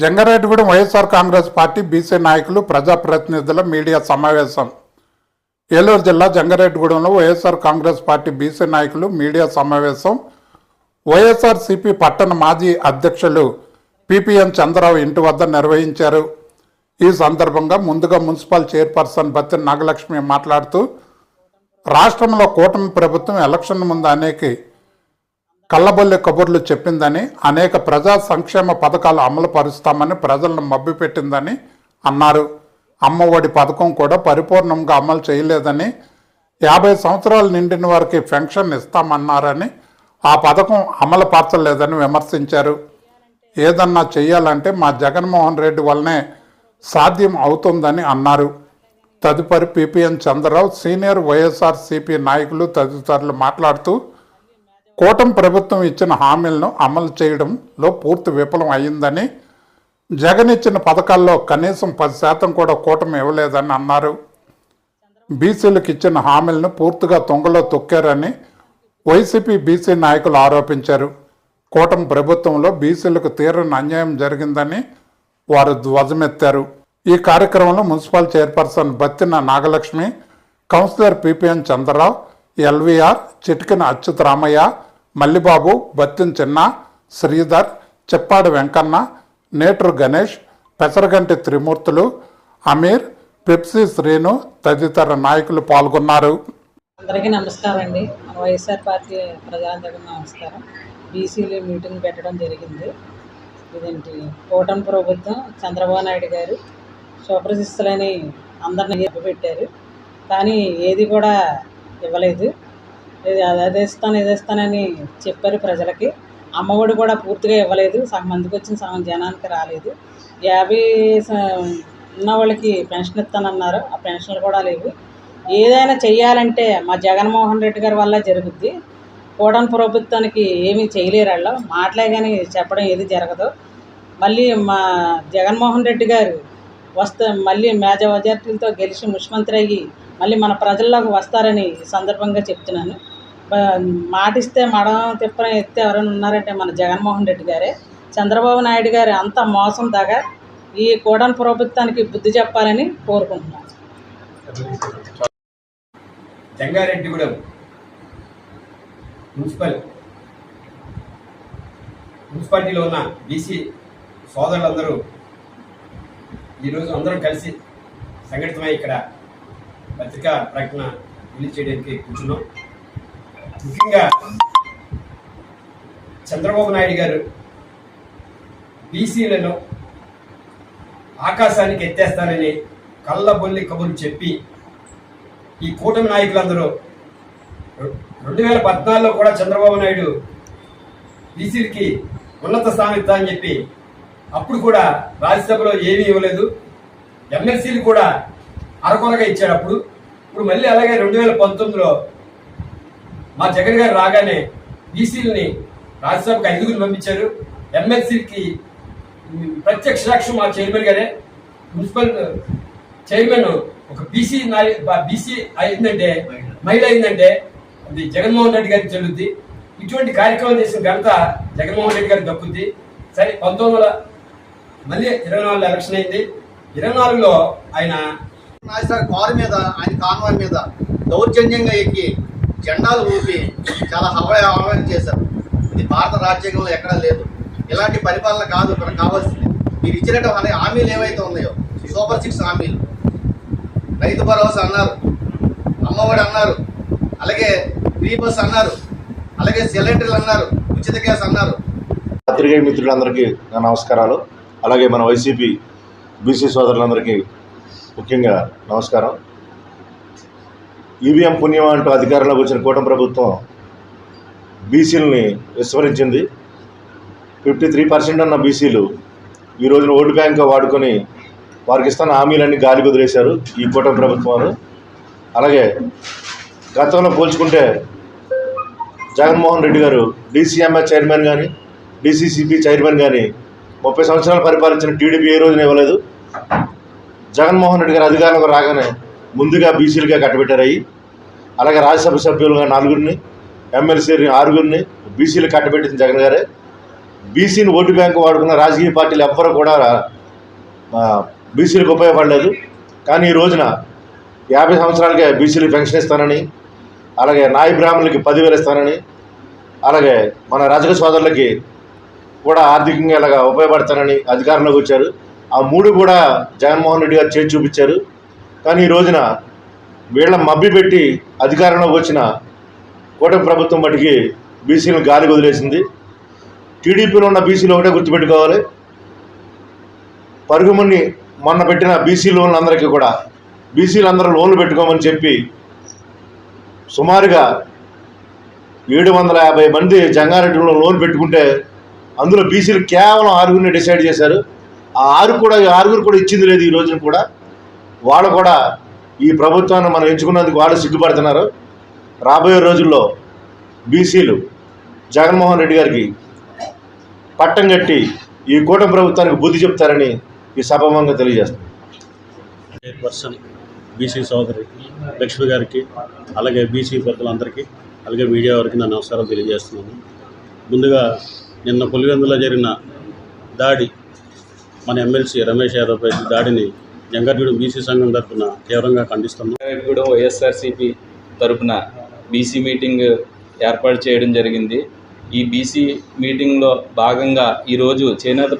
Jangareddygudem YSR Congress party BC నాయకులు ప్రజాప్రతినిధుల media సమావేశం. ఏలూరు జిల్లా జంగారెడ్డిగూడెంలో వైఎస్ఆర్ కాంగ్రెస్ పార్టీ బీసీ నాయకులు మీడియా సమావేశం. వైఎస్ఆర్సీపీ పట్టణ మాజీ అధ్యక్షులు పిపిఎన్ చంద్రరావు ఇంటి వద్ద నిర్వహించారు. ఈ సందర్భంగా ముందుగా మున్సిపల్ చైర్పర్సన్ బత్తి నాగలక్ష్మి మాట్లాడుతూ రాష్ట్రంలో కూటమి ప్రభుత్వం ఎలక్షన్ ముందు అనేక కళ్ళబొల్లె కబుర్లు చెప్పిందని అనేక ప్రజా సంక్షేమ పథకాలు అమలు పరుస్తామని ప్రజలను మభ్యపెట్టిందని అన్నారు. అమ్మఒడి పథకం కూడా పరిపూర్ణంగా అమలు చేయలేదని యాభై సంవత్సరాలు నిండిన వారికి పెన్షన్ ఇస్తామన్నారని ఆ పథకం అమలు పరచలేదని విమర్శించారు. ఏదన్నా చేయాలంటే మా జగన్మోహన్ రెడ్డి వల్లనే సాధ్యం అవుతుందని అన్నారు. తదుపరి PPN Chandrarao senior YSR CP నాయకులు తదితరులు మాట్లాడుతూ కూటమి ప్రభుత్వం ఇచ్చిన హామీలను అమలు చేయడంలో పూర్తి విఫలం అయిందని జగన్ ఇచ్చిన పథకాల్లో కనీసం పది శాతం కూడా కూటమి ఇవ్వలేదని అన్నారు. బీసీలకు ఇచ్చిన హామీలను పూర్తిగా తొంగలో తొక్కారని వైసీపీ బీసీ నాయకులు ఆరోపించారు. కూటమి ప్రభుత్వంలో బీసీలకు తీరని అన్యాయం జరిగిందని వారు ధ్వజమెత్తారు. ఈ కార్యక్రమంలో municipal chairperson Battina Nagalakshmi councillor PPN Chandrarao LVR Chitikina Achyuta Ramayya Mallibabu Battina Chinna Sridhar చెప్పాడు వెంకన్న నేటరు గణేష్ పెసరగంటి త్రిమూర్తులు అమీర్ పెప్సీ శ్రీను తదితర నాయకులు పాల్గొన్నారు. అందరికీ నమస్కారం అండి మన వైఎస్ఆర్ పార్టీ ప్రజలందరికీ నమస్కారం. బీసీలు మీటింగ్ పెట్టడం జరిగింది. ఇదేంటి? కూటమి ప్రభుత్వం చంద్రబాబు నాయుడు గారు సూపర్సిస్టులని అందరిని పెట్టారు. కానీ ఏది కూడా ఇవ్వలేదు. ఇది అది అది ఇస్తాను ఇది ఇస్తానని చెప్పారు ప్రజలకి. అమ్మఒడి కూడా పూర్తిగా ఇవ్వలేదు. సగం మందికి వచ్చిన సగం జనానికి రాలేదు. యాభై ఉన్న వాళ్ళకి పెన్షన్ ఇస్తానన్నారు. ఆ పెన్షన్లు కూడా లేవు. ఏదైనా చేయాలంటే మా జగన్మోహన్ రెడ్డి గారి వల్ల జరుగుద్ది. కూటమి ప్రభుత్వానికి ఏమీ చేయలేరు వాళ్ళు. మాటలే కానీ చెప్పడం ఏది జరగదు. మళ్ళీ మా జగన్మోహన్ రెడ్డి గారు వస్తే మళ్ళీ మేజ మెజార్టీలతో గెలిచి ముఖ్యమంత్రి అయ్యి మళ్ళీ మన ప్రజల్లోకి వస్తారని ఈ సందర్భంగా చెప్తున్నాను. మాటిస్తే మడం తిప్పని ఎత్తే ఎవరైనా ఉన్నారంటే మన జగన్మోహన్ రెడ్డి గారే. చంద్రబాబు నాయుడు గారు అంత మోసం దాగా ఈ కూడన్ ప్రభుత్వానికి బుద్ధి చెప్పాలని కోరుకుంటున్నాను. జంగారెడ్డిగూడెం మున్సిపల్ మున్సిపాలిటీలో ఉన్న బీసీ సోదరులందరూ ఈరోజు అందరం కలిసి సంఘటితమై ఇక్కడ పత్రికా ప్రకటన రిలీజ్ చేయడానికి కూర్చున్నాం. ముఖ్యంగా చంద్రబాబు నాయుడు గారు బీసీలను ఆకాశానికి ఎత్తేస్తానని కళ్ళబొల్లి కబుర్లు చెప్పి ఈ కూటమి నాయకులందరూ రెండు వేల పద్నాలుగులో కూడా చంద్రబాబు నాయుడు బీసీలకి ఉన్నత స్థానం ఇస్తా అని చెప్పి అప్పుడు కూడా రాజ్యసభలో ఏమీ ఇవ్వలేదు. ఎమ్మెల్సీలు కూడా అరకొరగా ఇచ్చాడు అప్పుడు ఇప్పుడు మళ్ళీ అలాగే రెండు వేల పంతొమ్మిదిలో మా జగన్ గారు రాగానే బీసీలని రాజ్యసభకు ఐదుగురు పంపించారు. ఎమ్మెల్సీకి ప్రత్యక్ష సాక్షి మా చైర్మన్ గారే. మున్సిపల్ చైర్మన్ ఒక బీసీ నాయ బీసీ అయిందంటే మహిళ అయిందంటే అది జగన్మోహన్ రెడ్డి గారికి చెల్లుద్ది ఇటువంటి కార్యక్రమం చేసిన ఘనత జగన్మోహన్ రెడ్డి గారికి దక్కుద్ది. సరే పంతొమ్మిది వందల మళ్ళీ ఇరవై నాలుగులో ఎలక్షన్ అయింది. ఇరవై నాలుగులో ఆయన నాయసారి కారు మీద ఆయన కాన్వాయ్ మీద దౌర్జన్యంగా ఎక్కి జెండాలు ఊపి చాలా హవా హవాయి చేశారు. ఇది భారత రాజ్యాంగంలో ఎక్కడా లేదు. ఇలాంటి పరిపాలన కాదు మనకు కావాల్సింది. మీరు ఇచ్చినటువంటి హామీలు ఏవైతే ఉన్నాయో సూపర్ సిక్స్ హామీలు. రైతు భరోసా అన్నారు అమ్మఒడి అన్నారు అలాగే ఫ్రీ బస్ అన్నారు అలాగే సిలిండర్లు అన్నారు ఉచిత గ్యాస్ అన్నారు. పత్రికా మిత్రులందరికీ నా నమస్కారాలు. అలాగే మన వైసీపీ బీసీ సోదరులందరికీ ముఖ్యంగా నమస్కారం. ఈవీఎం పుణ్యం అంటూ అధికారంలోకి వచ్చిన కూటమి ప్రభుత్వం బీసీలని విస్మరించింది. ఫిఫ్టీ త్రీ పర్సెంట్ ఉన్న బీసీలు ఈ రోజున ఓటు బ్యాంక్గా వాడుకొని వారికి ఇస్తున్న హామీలన్నీ గాలి కుదిరేశారు ఈ కూటమి ప్రభుత్వం అలాగే గతంలో పోల్చుకుంటే జగన్మోహన్ రెడ్డి గారు డీసీఎంఏ చైర్మన్ కానీ డీసీసీపీ చైర్మన్ కానీ ముప్పై సంవత్సరాలు పరిపాలించిన టీడీపీ ఏ రోజున ఇవ్వలేదు. జగన్మోహన్ రెడ్డి గారు అధికారంలోకి రాగానే ముందుగా బీసీలుగా కట్టబెట్టారయ్యి. అలాగే రాజ్యసభ సభ్యులుగా నలుగురిని ఎమ్మెల్సీని ఆరుగురిని బీసీలు కట్టబెట్టింది జగన్ గారే. బీసీని ఓటు బ్యాంకు వాడుకున్న రాజకీయ పార్టీలు ఎవ్వరూ కూడా బీసీలకు ఉపయోగపడలేదు. కానీ ఈ రోజున యాభై సంవత్సరాలకే బీసీలకు పెన్షన్ ఇస్తానని అలాగే నాయ బ్రాహ్మణులకి పదివేలు ఇస్తానని అలాగే మన రజక సోదరులకి కూడా ఆర్థికంగా ఇలాగ ఉపయోగపడతానని అధికారంలోకి వచ్చారు. ఆ మూడు కూడా జగన్మోహన్ రెడ్డి గారు చేసి చూపించారు. కానీ ఈ రోజున వీళ్ళ మబ్బి పెట్టి అధికారంలోకి వచ్చిన కూటమి ప్రభుత్వం మటుకి బీసీలను గాలి వదిలేసింది. టీడీపీలో ఉన్న బీసీలు ఒకటే గుర్తుపెట్టుకోవాలి. పరుగుమని మొన్న పెట్టిన బీసీ లోన్లు అందరికీ కూడా బీసీలు అందరూ లోన్లు పెట్టుకోమని చెప్పి సుమారుగా ఏడు వందల యాభై మంది జంగారెడ్డిలో లోన్ పెట్టుకుంటే అందులో బీసీలు కేవలం ఆరుగురిని డిసైడ్ చేశారు. ఆ ఆరు కూడా ఆరుగురు కూడా ఇచ్చింది లేదు ఈ రోజున కూడా. వాళ్ళు కూడా ఈ ప్రభుత్వాన్ని మనం ఎంచుకున్నందుకు వాళ్ళు సిగ్గుపడుతున్నారు. రాబోయే రోజుల్లో బీసీలు జగన్మోహన్ రెడ్డి గారికి పట్టం కట్టి ఈ కూటమి ప్రభుత్వానికి బుద్ధి చెప్తారని ఈ సభాముఖంగా తెలియజేస్తుంది చైర్పర్సన్ బీసీ సోదరి లక్ష్మి గారికి అలాగే బీసీ పెద్దలందరికీ అలాగే మీడియా వారికి నా నమస్కారం తెలియజేస్తున్నాను. ముందుగా నిన్న పులివెందులో జరిగిన దాడి మన ఎమ్మెల్సీ రమేష్ యాదవ్ పై దాడిని జంగారెడ్డి బీసీ సంఘం తరఫున తీవ్రంగా ఖండిస్తున్నాం. రంగారెడ్డిగూడెం వైఎస్ఆర్సీపీ తరపున బీసీ మీటింగ్ ఏర్పాటు చేయడం జరిగింది. ఈ బీసీ మీటింగ్లో భాగంగా ఈరోజు చేనేత